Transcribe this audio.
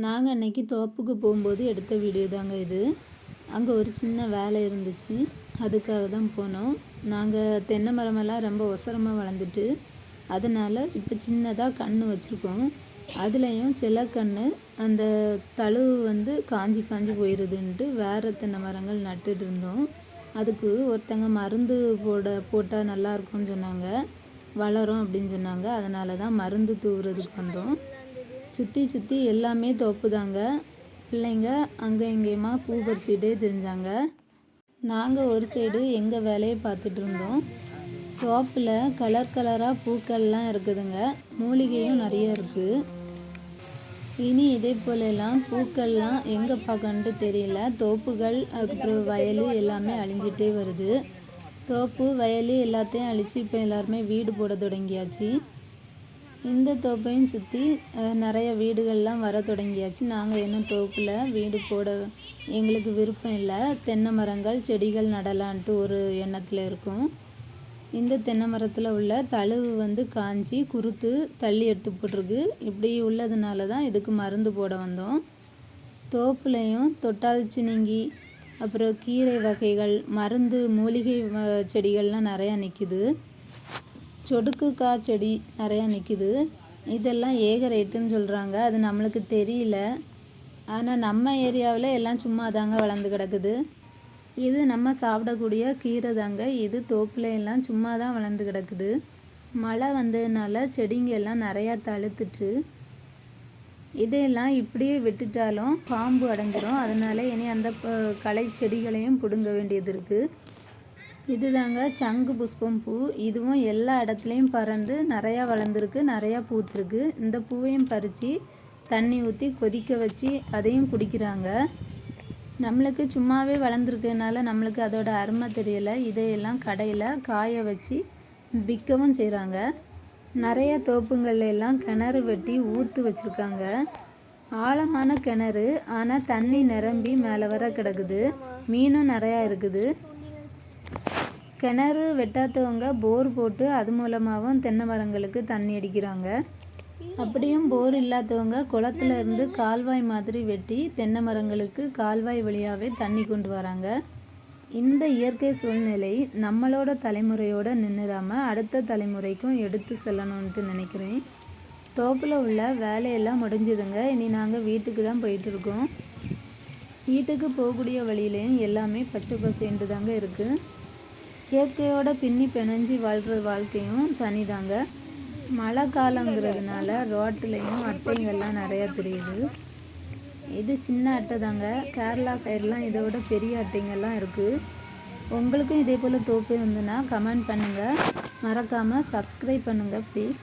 நாங்கள் அன்னைக்கு தோப்புக்கு போகும்போது எடுத்த வீடியோ தாங்க இது. அங்கே ஒரு சின்ன வேலை இருந்துச்சு. அதுக்காக தான் போனோம். நாங்கள் தென்னை மரமெல்லாம் ரொம்ப ஒசரமாக வளர்ந்துட்டு அதனால் இப்போ சின்னதாக கண் வச்சுருக்கோம். அதுலேயும் சில கண் அந்த தழுவு வந்து காஞ்சி காஞ்சி போயிடுதுன்ட்டு வேறு தென்னை மரங்கள் நட்டுட்டு இருந்தோம். அதுக்கு ஒருத்தங்க மருந்து போட போட்டால் நல்லா இருக்கும்னு சொன்னாங்க. வளரும் அப்படின்னு சொன்னாங்க. அதனால தான் மருந்து தூவுறதுக்கு வந்தோம். சுற்றி சுற்றி எல்லாமே தோப்பு தாங்க பிள்ளைங்க அங்கே எங்கேயுமா பூ பறிச்சுட்டே தெரிஞ்சாங்க. நாங்கள் ஒரு சைடு எங்கள் வேலையை பார்த்துட்டு இருந்தோம். தோப்பில் கலர் கலராக பூக்கள்லாம் இருக்குதுங்க. மூலிகையும் நிறைய இருக்குது இனி இதே போலெல்லாம் பூக்கள்லாம் எங்கே பார்க்கணுன்ட்டு தெரியல. தோப்புகள் அதுக்கப்புறம் வயல் எல்லாமே அழிஞ்சிட்டே வருது. தோப்பு வயல் எல்லாத்தையும் அழித்து இப்போ எல்லாருமே வீடு போட தொடங்கியாச்சு. இந்த தோப்பையும் சுற்றி நிறைய வீடுகள்லாம் வர தொடங்கியாச்சு. நாங்கள் இன்னும் தோப்பில் வீடு போட எங்களுக்கு விருப்பம் இல்லை. தென்னை மரங்கள் செடிகள் நடலான்ட்டு ஒரு எண்ணத்தில் இருக்கும். இந்த தென்னை மரத்தில் உள்ள தழுவு வந்து காஞ்சி குறுத்து தள்ளி எடுத்து போட்டிருக்கு. இப்படி உள்ளதுனால தான் இதுக்கு மருந்து போட வந்தோம். தோப்புலையும் தொட்டால் சினிங்கி அப்புறம் கீரை வகைகள் மருந்து மூலிகை செடிகள்லாம் நிறையா நிற்கிது சொடுக்குக்கா செடி நிறையா நிற்கிது இதெல்லாம் ஏக ரேட்டுன்னு சொல்கிறாங்க அது நம்மளுக்கு தெரியல. ஆனால் நம்ம ஏரியாவில் எல்லாம் சும்மா தாங்க வளர்ந்து கிடக்குது. இது நம்ம சாப்பிடக்கூடிய கீரை தாங்க. இது தோப்பில் எல்லாம் சும்மா தான் வளர்ந்து கிடக்குது. மழை வந்ததுனால செடிங்க எல்லாம் நிறையா தழுத்துட்டு இதையெல்லாம் இப்படியே விட்டுட்டாலும் பாம்பு அடைஞ்சிரும். அதனால் இனி அந்த களை செடிகளையும் பிடுங்க வேண்டியது இருக்குது இதுதாங்க சங்கு புஷ்பம் பூ இதுவும் எல்லா இடத்துலையும் பறந்து நிறையா வளர்ந்துருக்கு நிறையா பூத்துருக்கு. இந்த பூவையும் பறித்து தண்ணி ஊற்றி கொதிக்க வச்சு அதையும் குடிக்கிறாங்க. நம்மளுக்கு சும்மாவே வளர்ந்துருக்கனால நம்மளுக்கு அதோட அருமை தெரியலை. இதையெல்லாம் கடையில் காய வச்சு விற்கவும் செய்கிறாங்க நிறைய தோப்புங்கள்ல எல்லாம் கிணறு வெட்டி ஊற்று வச்சுருக்காங்க. ஆழமான கிணறு ஆனால் தண்ணி நிரம்பி மேலே வர கிடக்குது. மீனும் நிறையா இருக்குது. கிணறு வெட்டாதவங்க போர் போட்டு அது மூலமாகவும் தென்னை மரங்களுக்கு தண்ணி அடிக்கிறாங்க. அப்படியும் போர் இல்லாதவங்க குளத்துல இருந்து கால்வாய் மாதிரி வெட்டி தென்னை மரங்களுக்கு கால்வாய் வழியாகவே தண்ணி கொண்டு வராங்க. இந்த இயற்கை சூழ்நிலை நம்மளோட தலைமுறையோட நின்றுடாமல் அடுத்த தலைமுறைக்கும் எடுத்து செல்லணுன்ட்டு நினைக்கிறேன். தோப்பில் உள்ள வேலையெல்லாம் முடிஞ்சுதுங்க. இனி நாங்கள் வீட்டுக்கு தான் போயிட்டுருக்கோம் வீட்டுக்கு போகக்கூடிய வழியிலையும் எல்லாமே பச்சை பசேண்டு தாங்க இருக்குது இயற்கையோட பின்னி பிணைஞ்சி வாழ்கிற வாழ்க்கையும் தனிதாங்க. மழை காலங்கிறதுனால ரோட்லேயும் அட்டைங்கள்லாம் நிறையா தெரியுது. இது சின்ன அட்டை தாங்க கேரளா சைடெலாம் இதோட பெரிய அட்டைங்கள்லாம் இருக்குது உங்களுக்கும் இதே போல் தோப்பு இருந்துன்னா கமெண்ட் பண்ணுங்கள் மறக்காமல் சப்ஸ்கிரைப் பண்ணுங்கள் ப்ளீஸ்